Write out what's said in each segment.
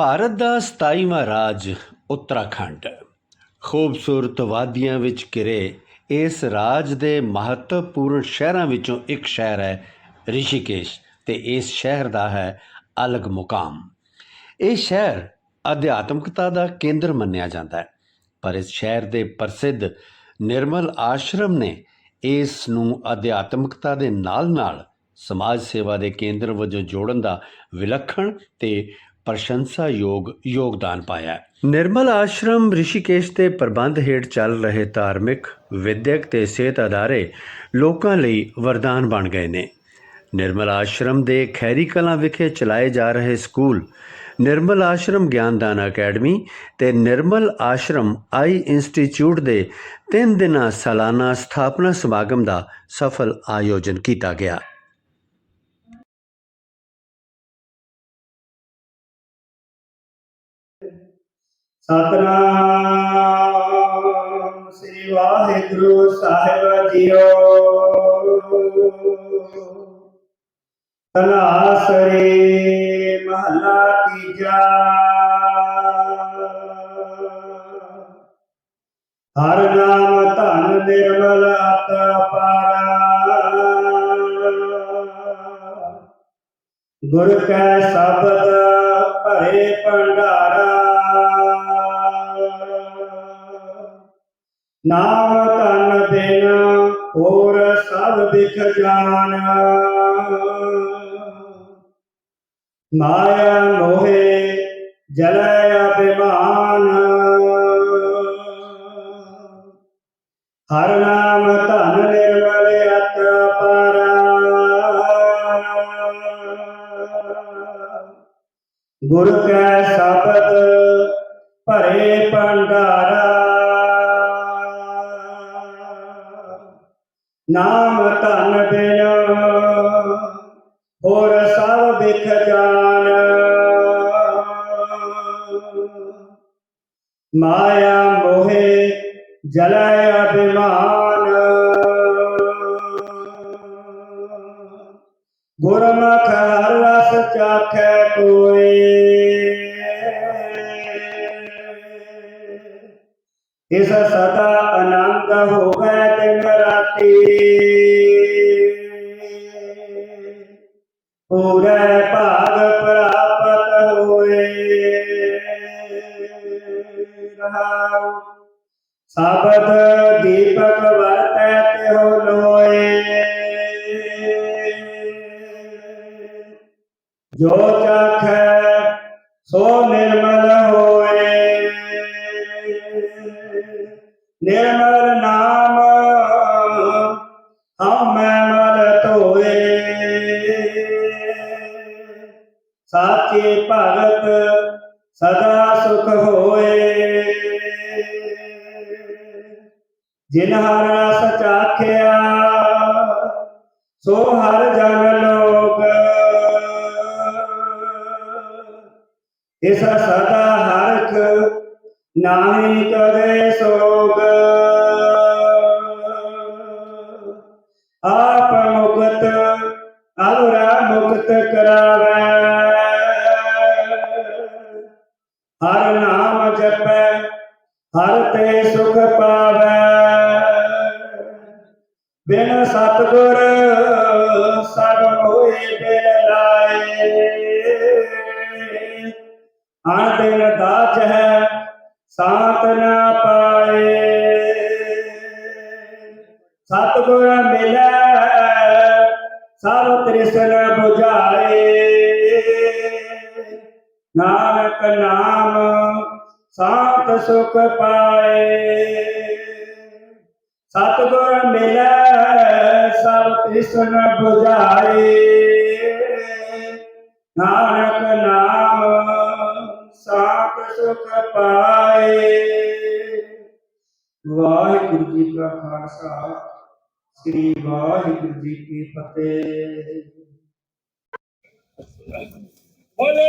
ਭਾਰਤ ਦਾ 27ਵਾਂ ਰਾਜ ਉੱਤਰਾਖੰਡ। ਖੂਬਸੂਰਤ ਵਾਦੀਆਂ ਵਿੱਚ ਘਿਰੇ ਇਸ ਰਾਜ ਦੇ ਮਹੱਤਵਪੂਰਨ ਸ਼ਹਿਰਾਂ ਵਿੱਚੋਂ ਇੱਕ ਸ਼ਹਿਰ ਹੈ ਰਿਸ਼ੀਕੇਸ਼ ਤੇ ਇਸ ਸ਼ਹਿਰ ਦਾ ਹੈ ਅਲਗ ਮੁਕਾਮ। ਇਹ ਸ਼ਹਿਰ ਅਧਿਆਤਮਕਤਾ ਦਾ ਕੇਂਦਰ ਮੰਨਿਆ ਜਾਂਦਾ ਹੈ, ਪਰ ਇਸ ਸ਼ਹਿਰ ਦੇ ਪ੍ਰਸਿੱਧ ਨਿਰਮਲ ਆਸ਼ਰਮ ਨੇ ਇਸ ਨੂੰ ਅਧਿਆਤਮਕਤਾ ਦੇ ਨਾਲ-ਨਾਲ ਸਮਾਜ ਸੇਵਾ ਦੇ ਕੇਂਦਰ ਵਜੋਂ ਜੋੜਨ ਦਾ ਵਿਲੱਖਣ ਤੇ ਪ੍ਰਸ਼ੰਸਾਯੋਗ ਯੋਗਦਾਨ ਪਾਇਆ ਹੈ। ਨਿਰਮਲ ਆਸ਼ਰਮ ਰਿਸ਼ੀਕੇਸ਼ ਦੇ ਪ੍ਰਬੰਧ ਹੇਠ ਚੱਲ ਰਹੇ ਧਾਰਮਿਕ, ਵਿਦਿਅਕ ਤੇ ਸਿਹਤ ਅਦਾਰੇ ਲੋਕਾਂ ਲਈ ਵਰਦਾਨ ਬਣ ਗਏ ਨੇ ਨਿਰਮਲ ਆਸ਼ਰਮ ਦੇ ਖੈਰੀ ਕਲਾਂ ਵਿਖੇ ਚਲਾਏ ਜਾ ਰਹੇ ਸਕੂਲ, ਨਿਰਮਲ ਆਸ਼ਰਮ ਗਿਆਨਦਾਨ ਅਕੈਡਮੀ ਤੇ ਨਿਰਮਲ ਆਸ਼ਰਮ ਆਈ ਇੰਸਟੀਚਿਊਟ ਦੇ ਤਿੰਨ ਦਿਨਾਂ ਸਾਲਾਨਾ ਸਥਾਪਨਾ ਸਮਾਗਮ ਦਾ ਸਫਲ ਆਯੋਜਨ ਕੀਤਾ ਗਿਆ ਸਤਨਾਮ। ਸ੍ਰੀ ਵਾਹਿਗੁਰੂ ਸਾਹਿਬ ਜੀਓ। ਤਨਾਸਰੇ ਮਹਲਾ ਤੀਜਾ। ਹਰ ਨਾਮ ਧਨ ਨਿਰਮਲ ਅਤ ਪਾਰਾ ਗੁਰ ਕੈ ਸ਼ਬਦ ਭਰੇ ਭੰਡਾਰਾ। ਨਾਮ ਤਨ ਬਿਨ ਹੋਰ ਸਭ ਦਿਖ ਜਾਨ। ਮਾਇਆ ਮੋਹੇ ਜਲੈ ਅਭਿਮਾਨ। ਹਰ ਨਾਮ ਧਨ ਨਿਰਮਲ ਅਤ ਪਾਰਾ। ਗੁਰ ਕੈ ਸ਼ਬਦ ਨਾਮ ਧਨ ਬਿਨ, ਹੋਰ ਸਭ ਵਿਖ ਜਾਨ। ਮਾਇਆ ਮੋਹੇ ਜਲੈ ਅਭਿਮਾਨ। ਗੁਰਮੁਖ ਹਰ ਰਸ ਚਾਖੈ ਕੋਈ। ਇਸ ਸਦਾ ਆਨੰਦ ਹੋਵੇ ਦਿਨ ਰਾਤੀ। ਪੂਰੇ ਭਾਗ ਪ੍ਰਾਪਤ ਹੋਏ। ਰਹਾਉ। ਸਬਦ ਜਿਨ ਹਰ ਰਸ ਚਾਖਿਆ, ਸੋ ਹਰ ਜਨ ਲੋਕ। ਇਸ ਸਦਾ ਹਰਖ ਨਾਹੀ ਕਦੇ ਸੋਗ। ਆਪ ਮੁਕਤ ਅਵਰਾ ਮੁਕਤ ਕਰਾਵੇ। ਹਰ ਨਾਮ ਜਪੈ ਹਰ ਤੇ ਸੁਖ ਪਾਵੇ। ਬਿਨ ਸਤਗੁਰ ਸਭ ਹੋਏ ਬਿਨ ਲਾਏ। ਹਰ ਦਿਨ ਦਾਚ ਹੈ ਸਾਤ ਨਾ ਪਾਏ। ਸਤਗੁਰ ਮਿਲੈ, ਸਭ ਤ੍ਰਿਸ਼ਨ ਬੁਝਾਏ। ਨਾਨਕ ਨਾਮ ਸਾਤ ਸੁਖ ਪਾਏ। ਸਤਗੁਰ ਮਿਲੈ, ਸਭ ਤ੍ਰਿਸ਼ਨ 부ਝਾਏ ਨਾਨਕ ਨਾਮ ਸਾਤ ਸੁਖ ਪਾਏ। ਵਾਹਿਗੁਰੂ ਜੀ ਕਾ ਖਾਲਸਾ, ਸ੍ਰੀ ਵਾਹਿਗੁਰੂ ਜੀ ਕੀ ਫਤਿਹ। ਬੋਲੇ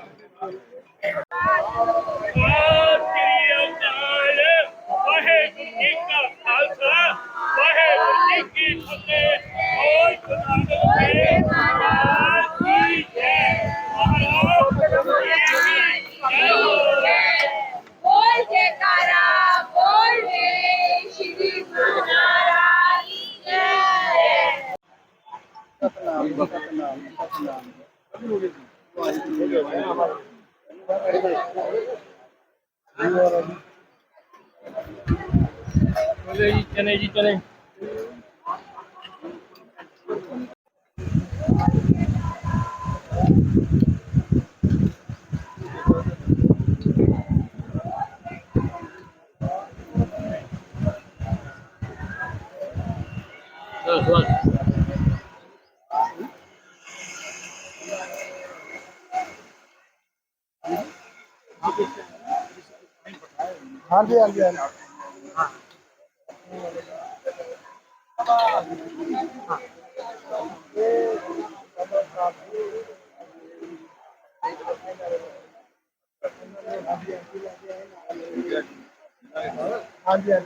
चले जी चले जी चले Thank you. ਹਾਂਜੀ ਹਾਂਜੀ ਹਾਂਜੀ। ਹਾਂਜੀ ਹਾਂਜੀ।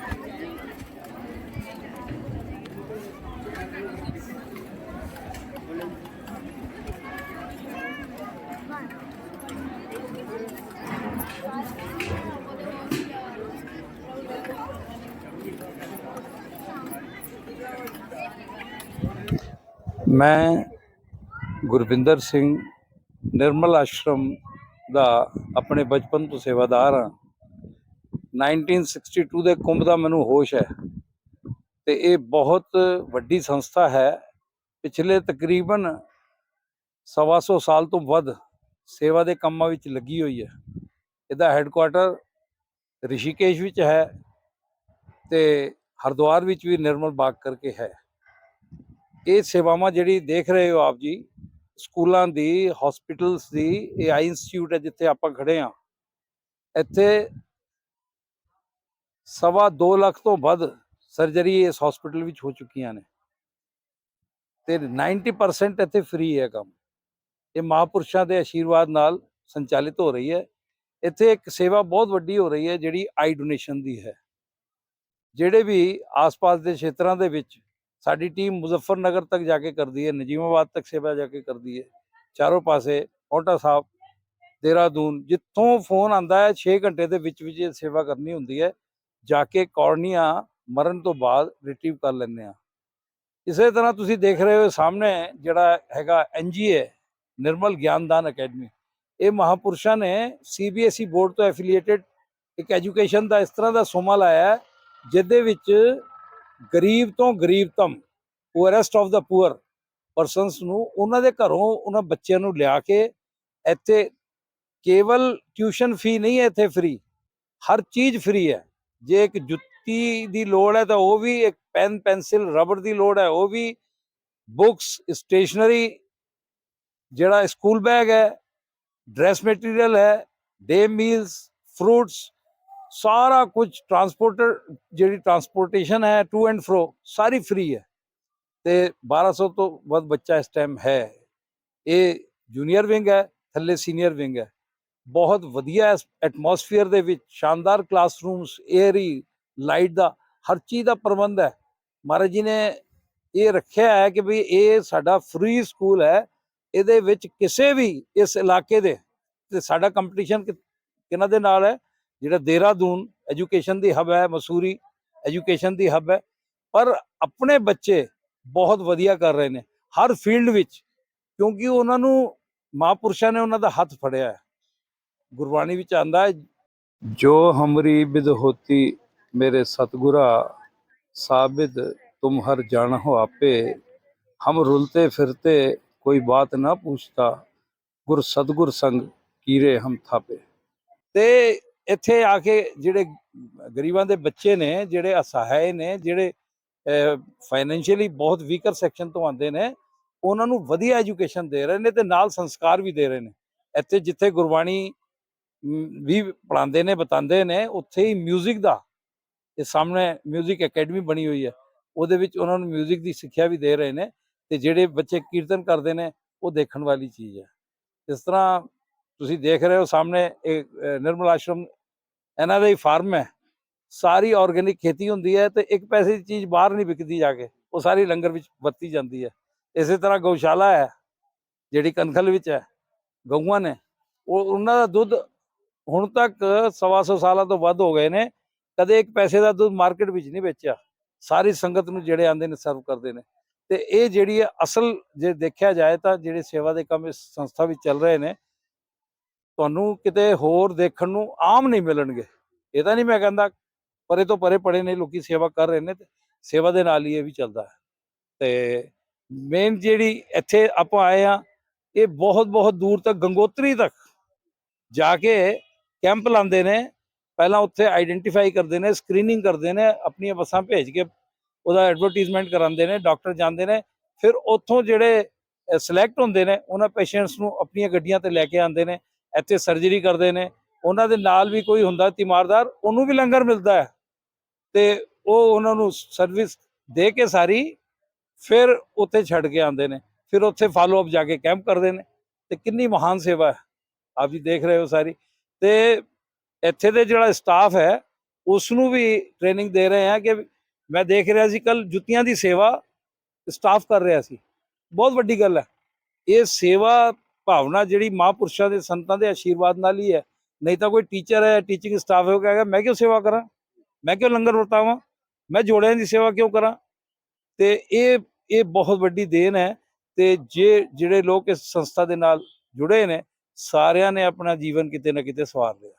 ਮੈਂ ਗੁਰਵਿੰਦਰ ਸਿੰਘ, ਨਿਰਮਲ ਆਸ਼ਰਮ ਦਾ ਆਪਣੇ ਬਚਪਨ ਤੋਂ ਸੇਵਾਦਾਰ ਹਾਂ। 1962 ਦੇ ਕੁੰਭ ਦਾ ਮੈਨੂੰ ਹੋਸ਼ ਹੈ ਤੇ ਇਹ ਬਹੁਤ ਵੱਡੀ ਸੰਸਥਾ ਹੈ। ਪਿਛਲੇ ਤਕਰੀਬਨ ਸਵਾ ਸੌ ਸਾਲ ਤੋਂ ਵੱਧ ਸੇਵਾ ਦੇ ਕੰਮਾਂ ਵਿੱਚ ਲੱਗੀ ਹੋਈ ਹੈ। ਇਹਦਾ ਹੈੱਡਕੁਆਟਰ ਰਿਸ਼ੀਕੇਸ਼ ਵਿੱਚ ਹੈ ਤੇ ਹਰਿਦੁਆਰ ਵਿੱਚ ਵੀ ਨਿਰਮਲ ਬਾਗ ਕਰਕੇ ਹੈ। ਇਹ ਸੇਵਾਵਾਂ ਜਿਹੜੀ ਦੇਖ ਰਹੇ ਹੋ ਆਪ ਜੀ, ਸਕੂਲਾਂ ਦੀ ਹਸਪੀਟਲਸ ਦੀ ਇਹ ਆਈ ਇੰਸਟੀਚਿਊਟ ਹੈ ਜਿੱਥੇ ਆਪਾਂ ਖੜੇ ਆ ਇੱਥੇ ਸਵਾ 2 ਲੱਖ ਤੋਂ ਵੱਧ ਸਰਜਰੀ ਇਸ ਹਸਪੀਟਲ ਵਿੱਚ ਹੋ ਚੁੱਕੀਆਂ ਨੇ। ਤੇ 90% ਇੱਥੇ ਫ੍ਰੀ ਹੈ ਕੰਮ। ਇਹ ਮਹਾਪੁਰਸ਼ਾਂ ਦੇ ਆਸ਼ੀਰਵਾਦ ਨਾਲ ਸੰਚਾਲਿਤ ਹੋ ਰਹੀ ਹੈ। ਇੱਥੇ ਇੱਕ ਸੇਵਾ ਬਹੁਤ ਵੱਡੀ ਹੋ ਰਹੀ ਹੈ, ਜਿਹੜੀ ਆਈ ਡੋਨੇਸ਼ਨ ਦੀ ਹੈ। ਜਿਹੜੇ ਵੀ ਆਸ-ਪਾਸ ਦੇ ਖੇਤਰਾਂ ਦੇ ਵਿੱਚ ਸਾਡੀ ਟੀਮ ਮੁਜ਼ੱਫਰਨਗਰ ਤੱਕ ਜਾ ਕੇ ਕਰਦੀ ਹੈ, ਨਜੀਮਾਬਾਦ ਤੱਕ ਸੇਵਾ ਜਾ ਕੇ ਕਰਦੀ ਹੈ। ਚਾਰੋਂ ਪਾਸੇ ਪੌਂਟਾ ਸਾਹਿਬ, ਦੇਹਰਾਦੂਨ, ਜਿੱਥੋਂ ਫੋਨ ਆਂਦਾ ਹੈ 6 ਘੰਟੇ ਦੇ ਵਿੱਚ ਵਿੱਚ ਇਹ ਸੇਵਾ ਕਰਨੀ ਹੁੰਦੀ ਹੈ। ਜਾ ਕੇ ਕੌਰਨੀਆ ਮਰਨ ਤੋਂ ਬਾਅਦ ਰਿਟਰੀਵ ਕਰ ਲੈਂਦੇ ਆ ਇਸੇ ਤਰ੍ਹਾਂ ਤੁਸੀਂ ਦੇਖ ਰਹੇ ਹੋ ਸਾਹਮਣੇ ਜਿਹੜਾ ਹੈਗਾ ਐਨਜੀਏ ਨਿਰਮਲ ਗਿਆਨਦਾਨ ਅਕੈਡਮੀ। ਇਹ ਮਹਾਪੁਰਸ਼ਾਂ ਨੇ ਸੀਬੀਐਸਈ ਬੋਰਡ ਤੋਂ ਐਫੀਲੀਏਟਡ ਇੱਕ ਐਜੂਕੇਸ਼ਨ ਦਾ ਇਸ ਤਰ੍ਹਾਂ ਦਾ ਸੋਮਾ ਲਾਇਆ ਜਿਹਦੇ ਵਿੱਚ ਗਰੀਬ ਤੋਂ ਗਰੀਬਤਮ ਪੂਅਰੈਸਟ ਆਫ ਦਾ ਪੂਅਰ ਪਰਸਨਸ ਨੂੰ ਉਹਨਾਂ ਦੇ ਘਰੋਂ, ਉਹਨਾਂ ਬੱਚਿਆਂ ਨੂੰ ਲਿਆ ਕੇ ਇੱਥੇ ਕੇਵਲ ਟਿਊਸ਼ਨ ਫੀ ਨਹੀਂ ਹੈ ਇੱਥੇ ਫ੍ਰੀ ਹਰ ਚੀਜ਼ ਫ੍ਰੀ ਹੈ। ਜੇ ਇੱਕ ਜੁੱਤੀ ਦੀ ਲੋੜ ਹੈ ਤਾਂ ਉਹ ਵੀ, ਇੱਕ ਪੈਨ ਪੈਨਸਿਲ ਰਬੜ ਦੀ ਲੋੜ ਹੈ, ਉਹ ਵੀ ਬੁక్స్ ਸਟੇਸ਼ਨਰੀ ਜਿਹੜਾ ਸਕੂਲ ਬੈਗ ਹੈ ਡਰੈਸ ਮਟੀਰੀਅਲ ਹੈ ਡੇ ਮੀਲਸ ਫਰੂਟਸ ਸਾਰਾ ਕੁਝ ਟਰਾਂਸਪੋਰਟਰ ਜਿਹੜੀ ਟਰਾਂਸਪੋਰਟੇਸ਼ਨ ਹੈ ਟੂ ਐਂਡ ਫਰੋ ਸਾਰੀ ਫ੍ਰੀ ਹੈ। ਤੇ 1200 ਤੋਂ ਵੱਧ ਬੱਚਾ ਇਸ ਟਾਈਮ ਹੈ। ਇਹ ਜੂਨੀਅਰ ਵਿੰਗ ਹੈ, ਥੱਲੇ ਸੀਨੀਅਰ ਵਿੰਗ ਹੈ। ਬਹੁਤ ਵਧੀਆ ਐਟਮੋਸਫੀਅਰ ਦੇ ਵਿੱਚ ਸ਼ਾਨਦਾਰ ਕਲਾਸਰੂਮਸ ਏਅਰੀ ਲਾਈਟ ਦਾ, ਹਰ ਚੀਜ਼ ਦਾ ਪ੍ਰਬੰਧ ਹੈ। ਮਹਾਰਾਜ ਜੀ ਨੇ ਇਹ ਰੱਖਿਆ ਹੈ ਕਿ ਵੀ ਇਹ ਸਾਡਾ ਫ੍ਰੀ ਸਕੂਲ ਹੈ। ਇਹਦੇ ਵਿੱਚ ਕਿਸੇ ਵੀ ਇਸ ਇਲਾਕੇ ਦੇ, ਤੇ ਸਾਡਾ ਕੰਪੀਟੀਸ਼ਨ ਕਿਹਨਾਂ ਦੇ ਨਾਲ ਹੈ? ਜਿਹੜਾ ਦੇਹਰਾਦੂਨ ਐਜੂਕੇਸ਼ਨ ਦੀ ਹੱਬ ਹੈ, ਮਸੂਰੀ ਐਜੂਕੇਸ਼ਨ ਦੀ ਹੱਬ ਹੈ, ਪਰ ਆਪਣੇ ਬੱਚੇ ਬਹੁਤ ਵਧੀਆ ਕਰ ਰਹੇ ਨੇ। ਹਰ ਫੀਲਡ ਵਿੱਚ, ਕਿਉਂਕਿ ਉਹਨਾਂ ਨੂੰ ਮਹਾਂਪੁਰਸ਼ਾਂ ਨੇ ਉਹਨਾਂ ਦਾ ਹੱਥ ਫੜਿਆ ਹੈ। ਗੁਰਬਾਣੀ ਵਿੱਚ ਆਂਦਾ ਹੈ, ਜੋ ਹਮਰੀ ਬਿਦ ਹੋਤੀ ਮੇਰੇ ਸਤਗੁਰਾ, ਸਾਬਿਤ ਤੁਮ ਹਰ ਜਾਣ ਹੋ ਆਪੇ। ਹਮ ਰੁਲਤੇ ਫਿਰਤੇ ਕੋਈ ਬਾਤ ਨਾ ਪੁੱਛਤਾ। ਗੁਰ ਸਤਗੁਰ ਸੰਗ ਕੀਰੇ ਹਮ ਥਾਪੇ। ਤੇ ਇੱਥੇ ਆ ਕੇ ਜਿਹੜੇ ਗਰੀਬਾਂ ਦੇ ਬੱਚੇ ਨੇ ਜਿਹੜੇ ਅਸਹਾਏ ਨੇ ਜਿਹੜੇ ਫਾਈਨੈਂਸ਼ੀਅਲੀ ਬਹੁਤ ਵੀਕਰ ਸੈਕਸ਼ਨ ਤੋਂ ਆਉਂਦੇ ਨੇ ਉਹਨਾਂ ਨੂੰ ਵਧੀਆ ਐਜੂਕੇਸ਼ਨ ਦੇ ਰਹੇ ਨੇ ਤੇ ਨਾਲ ਸੰਸਕਾਰ ਵੀ ਦੇ ਰਹੇ ਨੇ ਇੱਥੇ ਜਿੱਥੇ ਗੁਰਬਾਣੀ ਮ, ਵੀ ਪੜਾਉਂਦੇ ਨੇ ਬਤਾਉਂਦੇ ਨੇ ਉੱਥੇ ਹੀ 뮤직 ਦਾ ਇਹ ਸਾਹਮਣੇ 뮤직 ਅਕੈਡਮੀ ਬਣੀ ਹੋਈ ਹੈ ਉਹਦੇ ਵਿੱਚ ਉਹਨਾਂ ਨੂੰ 뮤직 ਦੀ ਸਿੱਖਿਆ ਵੀ ਦੇ ਰਹੇ ਨੇ ਤੇ ਜਿਹੜੇ ਬੱਚੇ ਕੀਰਤਨ ਕਰਦੇ ਨੇ ਉਹ ਦੇਖਣ ਵਾਲੀ ਚੀਜ਼ ਹੈ ਇਸ ਤਰ੍ਹਾਂ ਤੁਸੀਂ ਦੇਖ ਰਹੇ ਹੋ ਸਾਹਮਣੇ ਇਹ ਨਿਰਮਲ ਆਸ਼ਰਮ, ਇਹਨਾਂ ਦਾ ਹੀ ਫਾਰਮ ਹੈ। ਸਾਰੀ ਆਰਗੇਨਿਕ ਖੇਤੀ ਹੁੰਦੀ ਹੈ ਤੇ ਇੱਕ ਪੈਸੇ ਦੀ ਚੀਜ਼ ਬਾਹਰ ਨਹੀਂ ਵਿਕਦੀ ਜਾ ਕੇ, ਉਹ ਸਾਰੀ ਲੰਗਰ ਵਿੱਚ ਵਰਤੀ ਜਾਂਦੀ ਹੈ। ਇਸੇ ਤਰ੍ਹਾਂ ਗਊਸ਼ਾਲਾ ਹੈ, ਜਿਹੜੀ ਕਨਖਲ ਵਿੱਚ ਹੈ, ਗਊਆਂ ਨੇ, ਉਹ ਉਹਨਾਂ ਦਾ ਦੁੱਧ ਹੁਣ ਤੱਕ ਸਵਾ ਸੌ ਸਾਲਾਂ ਤੋਂ ਵੱਧ ਹੋ ਗਏ ਨੇ, ਕਦੇ ਇੱਕ ਪੈਸੇ ਦਾ ਦੁੱਧ ਮਾਰਕੀਟ ਵਿੱਚ ਨਹੀਂ ਵੇਚਿਆ। ਸਾਰੀ ਸੰਗਤ ਨੂੰ ਜਿਹੜੇ ਆਂਦੇ ਨੇ ਸਰਵ ਕਰਦੇ ਨੇ। ਤੇ ਇਹ ਜਿਹੜੀ ਹੈ ਅਸਲ ਜੇ ਦੇਖਿਆ ਜਾਏ ਤਾਂ ਜਿਹੜੇ ਸੇਵਾ ਦੇ ਕੰਮ ਇਸ ਸੰਸਥਾ ਵਿੱਚ ਚੱਲ ਰਹੇ ਨੇ ਤੁਹਾਨੂੰ ਕਿਤੇ ਹੋਰ ਦੇਖਣ ਨੂੰ ਆਮ ਨਹੀਂ ਮਿਲਣਗੇ। ਇਹ ਤਾਂ ਨਹੀਂ ਮੈਂ ਕਹਿੰਦਾ ਪਰੇ ਤੋਂ ਪਰੇ ਪੜੇ ਨੇ, ਲੋਕੀ ਸੇਵਾ ਕਰ ਰਹੇ ਨੇ ਤੇ ਸੇਵਾ ਦੇ ਨਾਲ ਹੀ ਇਹ ਵੀ ਚੱਲਦਾ ਹੈ। ਤੇ ਮੇਨ ਜਿਹੜੀ ਇੱਥੇ ਆਪਾਂ ਆਏ ਆ ਇਹ ਬਹੁਤ ਬਹੁਤ ਦੂਰ ਤੱਕ, ਗੰਗੋਤਰੀ ਤੱਕ ਜਾ ਕੇ ਕੈਂਪ ਲਾਉਂਦੇ ਨੇ। ਪਹਿਲਾਂ ਉੱਥੇ ਆਈਡੈਂਟੀਫਾਈ ਕਰਦੇ ਨੇ ਸਕਰੀਨਿੰਗ ਕਰਦੇ ਨੇ, ਆਪਣੀਆਂ ਬੱਸਾਂ ਭੇਜ ਕੇ ਉਹਦਾ ਐਡਵਰਟਾਈਜ਼ਮੈਂਟ ਕਰਾਉਂਦੇ ਨੇ ਡਾਕਟਰ ਜਾਂਦੇ ਨੇ। ਫਿਰ ਉੱਥੋਂ ਜਿਹੜੇ ਸਿਲੈਕਟ ਹੁੰਦੇ ਨੇ, ਉਹਨਾਂ ਪੇਸ਼ੈਂਟਸ ਨੂੰ ਆਪਣੀਆਂ ਗੱਡੀਆਂ ਤੇ ਲੈ ਕੇ ਆਉਂਦੇ ਨੇ। ਇੱਥੇ ਸਰਜਰੀ ਕਰਦੇ ਨੇ, ਉਹਨਾਂ ਦੇ ਨਾਲ ਵੀ ਕੋਈ ਹੁੰਦਾ ਤਿਮਾਰਦਾਰ, ਉਹਨੂੰ ਵੀ ਲੰਗਰ ਮਿਲਦਾ ਹੈ। ਤੇ ਉਹ ਉਹਨਾਂ ਨੂੰ ਸਰਵਿਸ ਦੇ ਕੇ ਸਾਰੀ, ਫਿਰ ਉੱਥੇ ਛੱਡ ਕੇ ਆਉਂਦੇ ਨੇ, ਫਿਰ ਉੱਥੇ ਫਾਲੋ ਅਪ ਜਾ ਕੇ ਕੈਂਪ ਕਰਦੇ ਨੇ। ਤੇ ਕਿੰਨੀ ਮਹਾਨ ਸੇਵਾ ਹੈ। ਆਪ ਜੀ ਦੇਖ ਰਹੇ ਹੋ ਸਾਰੀ। ਤੇ ਇੱਥੇ ਦੇ ਜਿਹੜਾ ਸਟਾਫ ਹੈ ਉਸ ਨੂੰ ਵੀ ਟ੍ਰੇਨਿੰਗ ਦੇ ਰਹੇ ਆ ਕਿ ਮੈਂ ਦੇਖ ਰਿਹਾ ਸੀ ਕੱਲ ਜੁੱਤੀਆਂ ਦੀ ਸੇਵਾ ਸਟਾਫ ਕਰ ਰਿਹਾ ਸੀ। ਬਹੁਤ ਵੱਡੀ ਗੱਲ ਹੈ। ਇਹ ਸੇਵਾ ਭਾਵਨਾ ਜਿਹੜੀ ਮਹਾਂਪੁਰਸ਼ਾਂ ਦੇ ਸੰਤਾਂ ਦੇ ਆਸ਼ੀਰਵਾਦ ਨਾਲ ਹੀ ਹੈ। ਨਹੀਂ ਤਾਂ ਕੋਈ ਟੀਚਰ ਹੈ ਟੀਚਿੰਗ ਸਟਾਫ ਹੈ, ਉਹ ਕਹੇਗਾ, ਮੈਂ ਕਿਉਂ ਸੇਵਾ ਕਰਾਂ? ਮੈਂ ਕਿਉਂ ਲੰਗਰ ਵਰਤਾਵਾਂ? ਮੈਂ ਜੋੜਿਆਂ ਦੀ ਸੇਵਾ ਕਿਉਂ ਕਰਾਂ? ਤੇ ਇਹ ਇਹ ਬਹੁਤ ਵੱਡੀ ਦੇਣ ਹੈ ਤੇ ਜੇ ਜਿਹੜੇ ਲੋਕ ਇਸ ਸੰਸਥਾ ਦੇ ਨਾਲ ਜੁੜੇ ਨੇ, ਸਾਰਿਆਂ ਨੇ ਆਪਣਾ ਜੀਵਨ ਕਿਤੇ ਨਾ ਕਿਤੇ ਸਵਾਰ ਲਿਆ।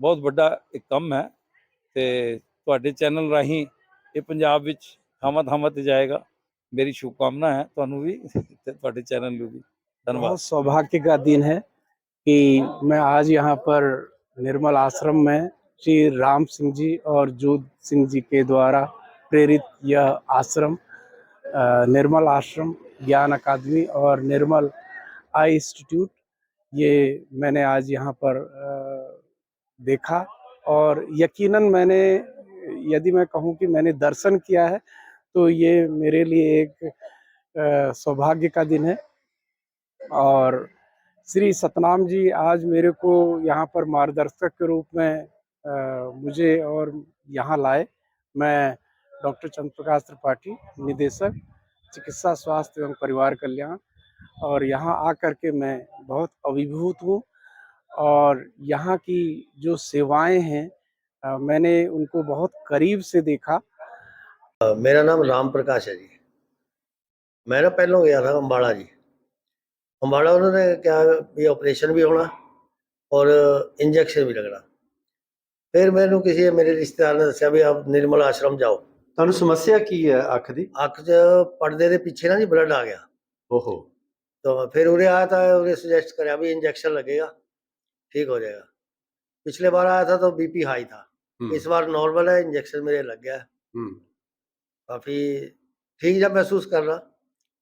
ਬਹੁਤ ਵੱਡਾ ਇੱਕ ਕੰਮ ਹੈ ਤੇ ਤੁਹਾਡੇ ਚੈਨਲ ਰਾਹੀਂ ਇਹ ਪੰਜਾਬ ਵਿੱਚ ਥਾਵਾਂ ਥਾਵਾਂ ਤੇ ਜਾਏਗਾ। ਮੇਰੀ ਸ਼ੁਭਕਾਮਨਾ ਹੈ, ਤੁਹਾਨੂੰ ਵੀ ਤੇ ਤੁਹਾਡੇ ਚੈਨਲ ਨੂੰ ਵੀ। धन्यवाद। सौभाग्य का दिन है कि मैं आज यहाँ पर निर्मल आश्रम में श्री राम सिंह जी और जोध सिंह जी के द्वारा प्रेरित यह आश्रम निर्मल आश्रम, ज्ञान अकादमी और निर्मल आई इंस्टीट्यूट, ये मैंने आज यहाँ पर देखा और यकीनन मैंने, यदि मैं कहूँ कि मैंने दर्शन किया है तो ये मेरे लिए एक सौभाग्य का दिन है। और श्री सतनाम जी आज मेरे को यहाँ पर मार्गदर्शक के रूप में आ, मुझे और यहाँ लाए। मैं डॉक्टर चंद्र प्रकाश त्रिपाठी निदेशक चिकित्सा स्वास्थ्य एवं परिवार कल्याण। और यहाँ आकर के मैं बहुत अभिभूत हूँ। और यहाँ की जो सेवाएँ हैं मैंने उनको बहुत करीब से देखा। मेरा नाम राम प्रकाश है जी। मैं ना पहलों गया था अम्बाड़ा जी। ਅੰਬਾਲਾ ਉਹਨਾਂ ਨੇ ਕਿਹਾ ਵੀ ਆਪਰੇਸ਼ਨ ਵੀ ਹੋਣਾ ਔਰ ਇੰਜੈਕਸ਼ਨ ਵੀ ਲੱਗਣਾ ਫਿਰ ਮੈਨੂੰ ਕਿਸੇ ਮੇਰੇ ਰਿਸ਼ਤੇਦਾਰ ਨੇ ਦੱਸਿਆ ਵੀ ਆਪ ਨਿਰਮਲ ਆਸ਼ਰਮ ਜਾਓ ਤੁਹਾਨੂੰ ਸਮੱਸਿਆ ਕੀ ਹੈ ਅੱਖ ਦੀ ਅੱਖ 'ਚ ਪਰਦੇ ਦੇ ਪਿੱਛੇ ਨਾ ਜੀ ਬਲੱਡ ਆ ਗਿਆ ਓਹੋ ਤਾਂ ਫਿਰ ਉਰੇ ਆਇਆ ਤਾਂ ਉਹਨੇ ਸੁਜੈਸਟ ਕਰਿਆ भी इंजेक्शन लगेगा ठीक हो जाएगा पिछले बार आया था तो बीपी हाई था हम्म, इस बार नॉर्मल है इंजेक्शन मेरे लग गया है हम्म, काफी ठीक जब महसूस कर रहा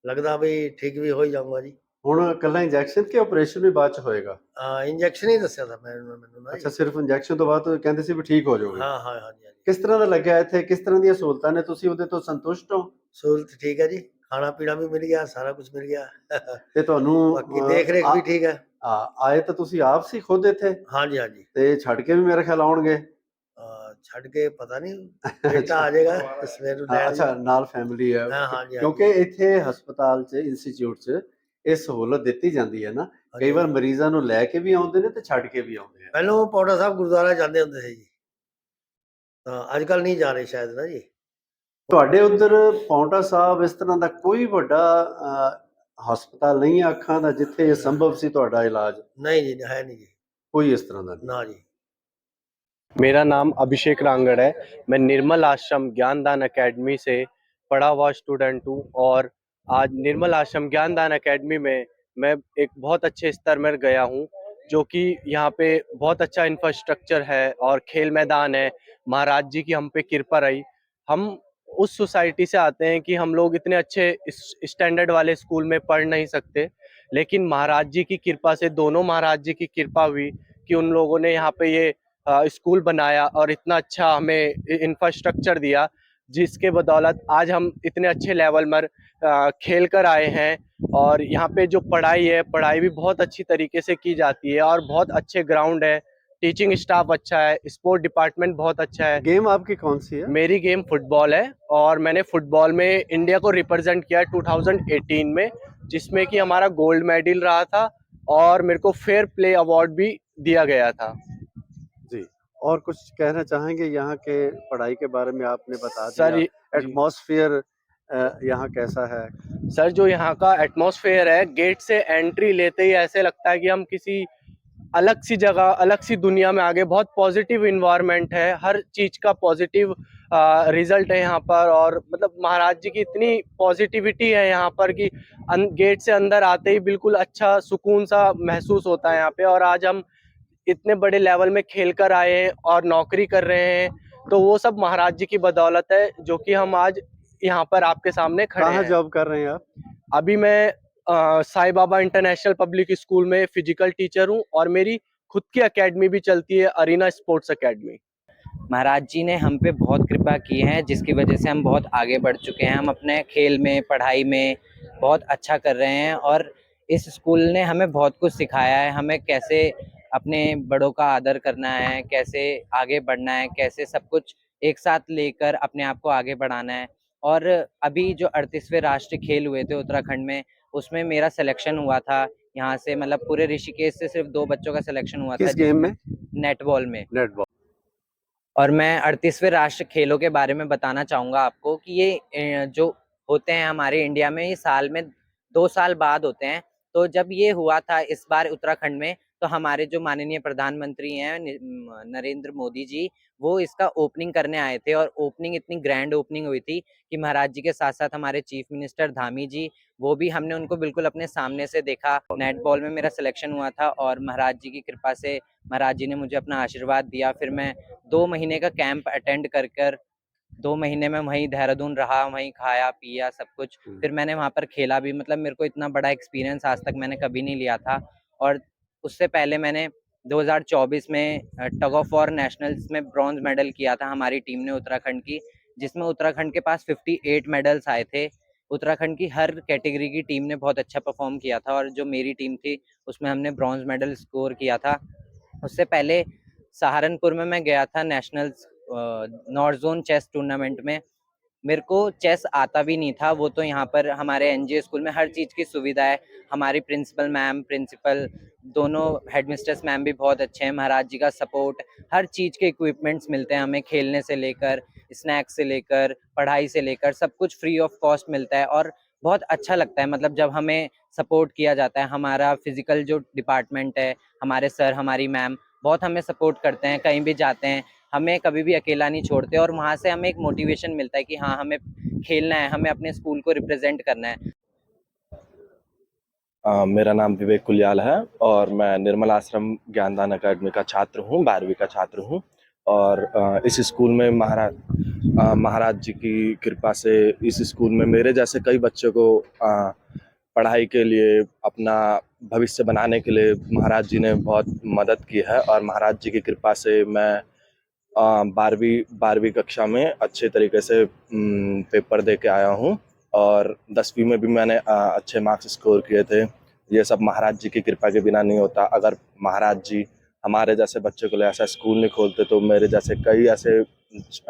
लगदा भी ठीक भी हो ही जाऊंगा जी ਹੁਣ ਕੱਲਾ ਇੰਜੈਕਸ਼ਨ ਕਿ ਆਪਰੇਸ਼ਨ ਵੀ ਬਾਅਦ ਚ ਹੋਏਗਾ? ਇੰਜੈਕਸ਼ਨ ਹੀ ਦੱਸਿਆ था ਮੈਨੂੰ ਮੈਨੂੰ ਨਾ। ਅੱਛਾ ਸਿਰਫ ਇੰਜੈਕਸ਼ਨ ਤੋਂ ਬਾਅਦ ਕਹਿੰਦੇ ਸੀ ਵੀ ਠੀਕ ਹੋ ਜਾਓਗੇ। ਹਾਂ ਹਾਂ ਹਾਂ ਜੀ ਹਾਂ ਕਿਸ ਤਰ੍ਹਾਂ ਦਾ ਲੱਗਿਆ ਇੱਥੇ? ਕਿਸ ਤਰ੍ਹਾਂ ਦੀਆਂ ਸਹੂਲਤਾਂ ਨੇ? ਤੁਸੀਂ ਉਹਦੇ ਤੋਂ ਸੰਤੁਸ਼ਟ ਹੋ? ਸਹੂਲਤ ਠੀਕ ਹੈ ਜੀ। ਖਾਣਾ ਪੀਣਾ ਵੀ ਮਿਲ ਗਿਆ ਸਾਰਾ ਕੁਝ ਮਿਲ ਗਿਆ। ਤੇ ਤੁਹਾਨੂੰ ਬਾਕੀ ਦੇਖ ਰੇਖ ਵੀ ਠੀਕ ਹੈ। ਆ- ਆਏ ਤਾਂ ਤੁਸੀਂ ਆਪ ਸੀ ਖੁਦ ਇੱਥੇ? ਹਾਂ ਜੀ ਹਾਂ ਜੀ ਤੇ ਛੱਡ ਕੇ ਵੀ ਮੇਰੇ ਖਿਆਲ ਆਉਣਗੇ? ਛੱਡ ਕੇ ਪਤਾ ਨਹੀਂ ਬੇਟਾ ਆ ਜਾਏਗਾ ਸਵੇਰ ਨੂੰ ਹਾਂ, ਅੱਛਾ ਨਾਲ ਫੈਮਿਲੀ ਹੈ। ਹਾਂ ਹਾਂ ਹਾਂ ਕਿਉਂਕਿ ਇੱਥੇ ਹਸਪਤਾਲ 'ਚ ਇੰਸਟੀਚਿਊਟ 'ਚ ਇਹ ਸਹੂਲਤ ਦਿੱਤੀ ਜਾਂਦੀ ਹੈ ਨਾ ਹਾਂ ਕਈ ਜੀ। ਵਾਰ ਮਰੀਜ਼ਾਂ ਨੂੰ ਲੈ ਕੇ ਵੀ ਆਉਂਦੇ ਨੇ ਤੇ ਛੱਡ ਕੇ ਵੀ ਆਉਂਦੇ ਆ ਪਹਿਲਾਂ ਉਹ ਪੌੜਾ ਸਾਹਿਬ ਗੁਰਦੁਆਰਾ ਜਾਂਦੇ ਹੁੰਦੇ ਸੀ ਜੀ ਤਾਂ ਅੱਜ ਕੱਲ ਨਹੀਂ ਜਾ ਰਹੇ ਸ਼ਾਇਦ ਨਾ ਜੀ ਤੁਹਾਡੇ ਉਧਰ ਪੌਂਟਾ ਸਾਹਿਬ ਇਸ ਤਰ੍ਹਾਂ ਦਾ ਕੋਈ ਵੱਡਾ ਅਹ, ਹਸਪਤਾਲ ਨਹੀਂ ਹੈ ਅੱਖਾਂ ਦਾ ਜਿੱਥੇ ਇਹ ਸੰਭਵ ਸੀ ਤੁਹਾਡਾ ਇਲਾਜ नहीं जी है नहीं जी ਕੋਈ ਇਸ ਤਰ੍ਹਾਂ ਦਾ ਨਹੀਂ ना जी मेरा नाम अभिषेक रांगड़ है मैं निर्मल आश्रम ज्ञानदान एकेडमी से पढ़ा हुआ स्टूडेंट हूँ और आज निर्मल आश्रम ज्ञानदान एकेडमी में मैं एक बहुत अच्छे स्तर में गया हूँ, जो कि यहाँ पे बहुत अच्छा इंफ्रास्ट्रक्चर है और खेल मैदान है। महाराज जी की हम पे कृपा रही। हम उस सोसाइटी से आते हैं कि हम लोग इतने अच्छे स्टैंडर्ड वाले स्कूल में पढ़ नहीं सकते, लेकिन महाराज जी की कृपा से, दोनों महाराज जी की कृपा हुई कि उन लोगों ने यहाँ पे ये स्कूल बनाया और इतना अच्छा हमें इंफ्रास्ट्रक्चर दिया। जिसके बदौलत आज हम इतने अच्छे लेवल पर खेल कर आए हैं और यहाँ पे जो पढ़ाई है पढ़ाई भी बहुत अच्छी तरीके से की जाती है और बहुत अच्छे ग्राउंड है। टीचिंग स्टाफ अच्छा है स्पोर्ट डिपार्टमेंट बहुत अच्छा है। गेम आपकी कौन सी है? मेरी गेम फुटबॉल है और मैंने फुटबॉल में इंडिया को रिप्रेजेंट किया 2018 में जिसमें कि हमारा गोल्ड मेडल रहा था और मेरे को फेयर प्ले अवार्ड भी दिया गया था। और कुछ कहना चाहेंगे यहाँ के पढ़ाई के बारे में आपने बता सर एटमोसफियर यहाँ कैसा है? सर जो यहाँ का एटमॉस्फेयर है गेट से एंट्री लेते ही ऐसे लगता है कि हम किसी अलग सी जगह अलग सी दुनिया में आगे। बहुत पॉजिटिव इन्वायरमेंट है हर चीज़ का पॉजिटिव रिज़ल्ट है यहाँ पर। और मतलब महाराज जी की इतनी पॉजिटिविटी है यहाँ पर कि गेट से अंदर आते ही बिल्कुल अच्छा सुकून सा महसूस होता है यहाँ पे। और आज हम इतने बड़े लेवल में खेल कर आए हैं और नौकरी कर रहे हैं तो वो सब महाराज जी की बदौलत है जो कि हम आज यहाँ पर आपके सामने खड़े हैं। जॉब कर रहे हैं आप? अभी मैं Sai Baba international public school में फ़िज़िकल टीचर हूँ और मेरी खुद की एकेडमी भी चलती है arena sports academy Maharaj ji ने हम पे बहुत कृपा की है जिसकी वजह से हम बहुत आगे बढ़ चुके हैं। हम अपने खेल में पढ़ाई में बहुत अच्छा कर रहे हैं और इस स्कूल ने हमें बहुत कुछ सिखाया है हमें कैसे अपने बड़ों का आदर करना है कैसे आगे बढ़ना है कैसे सब कुछ एक साथ लेकर अपने आप को आगे बढ़ाना है। और अभी जो अड़तीसवें राष्ट्रीय खेल हुए थे उत्तराखंड में उसमें मेरा सिलेक्शन हुआ था यहाँ से मतलब पूरे ऋषिकेश से सिर्फ़ दो बच्चों का सिलेक्शन हुआ था गेम में? नेटबॉल में। नेटबॉल और मैं अड़तीसवें राष्ट्रीय खेलों के बारे में बताना चाहूँगा आपको कि ये जो होते हैं हमारे इंडिया में ये साल में दो साल बाद होते हैं। तो जब ये हुआ था इस बार उत्तराखंड में तो हमारे जो माननीय प्रधानमंत्री हैं नरेंद्र मोदी जी वो इसका ओपनिंग करने आए थे और ओपनिंग इतनी ग्रैंड ओपनिंग हुई थी कि महाराज जी के साथ साथ हमारे चीफ मिनिस्टर धामी जी वो भी हमने उनको बिल्कुल अपने सामने से देखा। नेटबॉल में मेरा सिलेक्शन हुआ था और महाराज जी की कृपा से महाराज जी ने मुझे अपना आशीर्वाद दिया। फिर मैं दो महीने का कैंप अटेंड कर कर दो महीने में वहीं देहरादून रहा वहीं खाया पिया सब कुछ। फिर मैंने वहाँ पर खेला भी मतलब मेरे को इतना बड़ा एक्सपीरियंस आज तक मैंने कभी नहीं लिया था। और उससे पहले मैंने 2024 में टग ऑफ़ वॉर नेशनल्स में ब्रॉन्ज मेडल किया था हमारी टीम ने उत्तराखंड की, जिसमें उत्तराखंड के पास 58 मेडल्स आए थे। उत्तराखंड की हर कैटेगरी की टीम ने बहुत अच्छा परफॉर्म किया था और जो मेरी टीम थी, उसमें हमने ब्रॉन्ज मेडल स्कोर किया था। उससे पहले सहारनपुर में मैं गया था nationals north zone chess tournament में। मेरे को चेस आता भी नहीं था। वो तो यहाँ पर हमारे एनजीओ स्कूल में हर चीज़ की सुविधा है। हमारी प्रिंसिपल मैम, प्रिंसिपल, दोनों हेडमिस्ट्रेस मैम भी बहुत अच्छे हैं। महाराज जी का सपोर्ट, हर चीज़ के इक्विपमेंट्स मिलते हैं हमें खेलने से लेकर स्नैक्स से लेकर, पढ़ाई से लेकर, सब कुछ फ्री ऑफ़ कॉस्ट मिलता है और बहुत अच्छा लगता है। मतलब जब हमें सपोर्ट किया जाता है, हमारा फ़िज़िकल जो डिपार्टमेंट है, हमारे सर हमारी मैम बहुत हमें सपोर्ट करते हैं, कहीं भी जाते हैं। हमें कभी भी अकेला नहीं छोड़ते और वहाँ से हमें एक मोटिवेशन मिलता है कि हाँ हमें खेलना है हमें अपने स्कूल को रिप्रेजेंट करना है। अ, मेरा नाम विवेक कुलियाल है और मैं निर्मल आश्रम ज्ञानदान अकेडमी का छात्र हूँ बारहवीं का छात्र हूँ और अ, इस स्कूल में महाराज महाराज जी की कृपा से इस स्कूल में मेरे जैसे कई बच्चों को अ, पढ़ाई के लिए अपना भविष्य बनाने के लिए महाराज जी ने बहुत मदद की है और महाराज जी की कृपा से मैं बारहवीं बारहवीं कक्षा में अच्छे तरीके से पेपर दे के आया हूँ और दसवीं में भी मैंने अच्छे मार्क्स स्कोर किए थे। ये सब महाराज जी की कृपा के बिना नहीं होता। अगर महाराज जी हमारे जैसे बच्चे को लिए ऐसा स्कूल नहीं खोलते तो मेरे जैसे कई ऐसे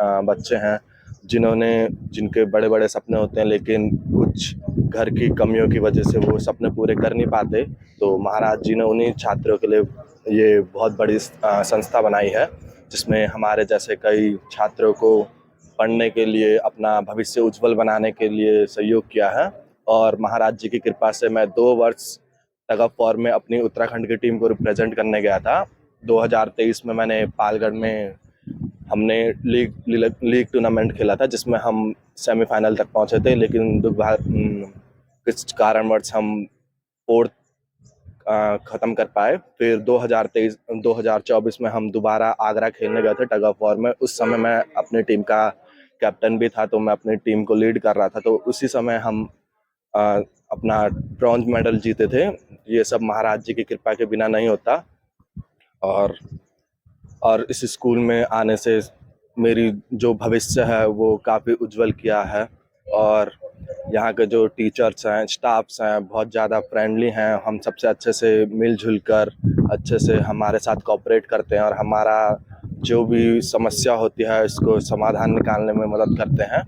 बच्चे हैं जिन्होंने, जिनके बड़े बड़े सपने होते हैं लेकिन कुछ घर की कमियों की वजह से वो सपने पूरे कर नहीं पाते। तो महाराज जी ने उन्हीं छात्रों के लिए ये बहुत बड़ी संस्था बनाई है। जिसमें हमारे जैसे कई छात्रों को पढ़ने के लिए, अपना भविष्य उज्जवल बनाने के लिए सहयोग किया है। और महाराज जी की कृपा से मैं दो वर्ष ऑफ़ वॉर में अपनी उत्तराखंड की टीम को रिप्रेजेंट करने गया था। 2023 में मैंने पालगढ़ में हमने लीग लीग टूर्नामेंट खेला था, जिसमें हम सेमीफाइनल तक पहुँचे थे, लेकिन दुर्भाग्य कुछ कारणवश हम फोर्थ ख़त्म कर पाए। फिर 2023 2024 में हम दोबारा आगरा खेलने गए थे टग ऑफ़ वॉर में। उस समय मैं अपनी टीम का कैप्टन भी था तो मैं अपनी टीम को लीड कर रहा था। तो उसी समय हम अ, अपना ब्रॉन्ज मेडल जीते थे। ये सब महाराज जी की कृपा के बिना नहीं होता। और और इस स्कूल में आने से मेरी जो भविष्य है वो काफ़ी उज्जवल किया है। और यहाँ के जो टीचर्स हैं स्टाफ्स हैं, बहुत ज़्यादा फ्रेंडली हैं। हम सबसे अच्छे से मिलजुल कर, अच्छे से हमारे साथ कॉपरेट करते हैं और हमारा जो भी समस्या होती है, इसको समाधान निकालने में मदद करते हैं।